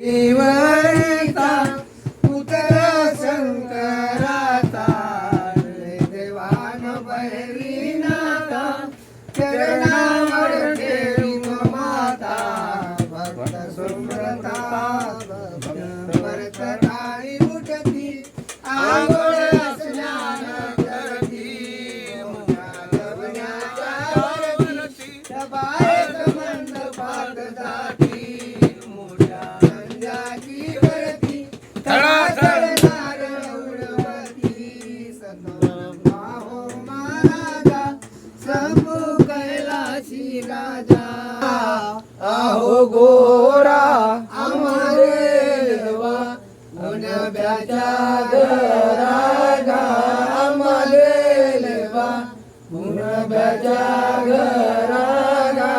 देवता पुत्र शंकराचा. देवान बहिरीनाथा. चरणावर कैलाशी राजा. आहो गोरा आम्हारे देवा. पुण्याच्या घरागा आम्हाले लेवा पुण्याच्या घरागा.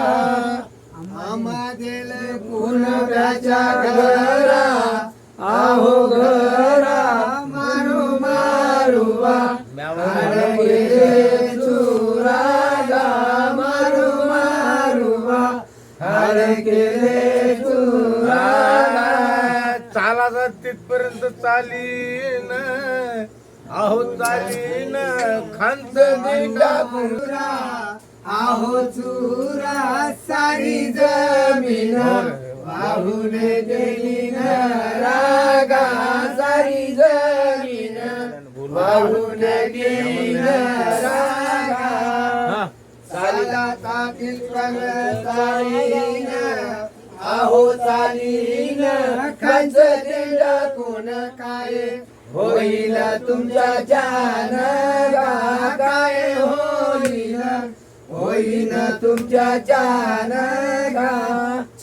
आम्हादेल पुण्याच्या घरा. आहो घरा मारू मारुवा. चालाचा तिथपर्यंत चालीन. अहो चालीन. खांत पुरा आहो चुरा सारी जमीन वाहून गेली न रागा सारी जमीन वाहून गेली न रागा चालला तातील चालीन. आहो चालीन खांच दिंडा कोण काय? होईल तुमच्या जान काय? होईल होईन तुमच्या जान गा.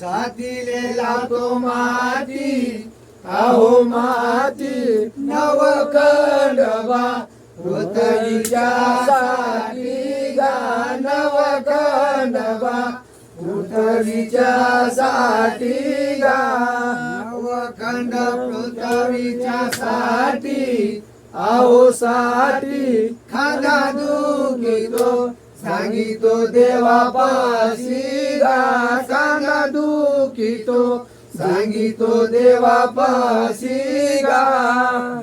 छातीले लावतो माती आहो माती नव कंडवा पृथ्वीच्या पृथ्वीच्या साठी गा. नवखंड पृथ्वीच्या साठी आहो साठी खाना दुखितो. सांगितो देवापाशी गा. सांगा दुखितो. सांगितो देवापाशी गा.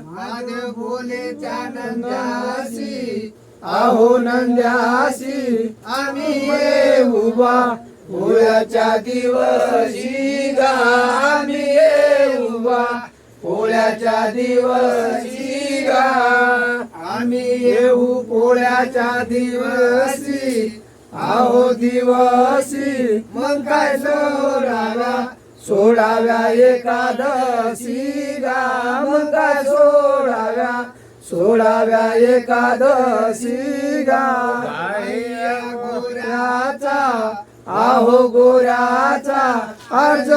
माझ बोलेच्या नंद्याशी आहो नंद्याशी आम्ही उभा पोळ्याच्या दिवशी गा आम्ही येऊ बा पोळ्याच्या दिवशी गा. आम्ही येऊ पोळ्याच्या दिवशी. आहो दिवशी मग काय सोडाव्या? सोडाव्या एकादशी गा. मग काय सोडाव्या? सोडाव्या एकादशी गा. गोऱ्याचा आहो गोऱ्याचा अर्ज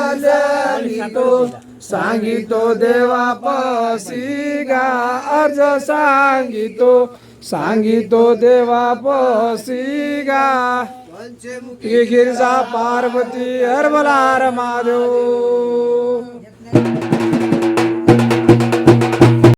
सांगितो देवापसी गा अर्ज सांगितो सांगितो देवापसी गा. गिरजा पार्वती हरबलार महादेव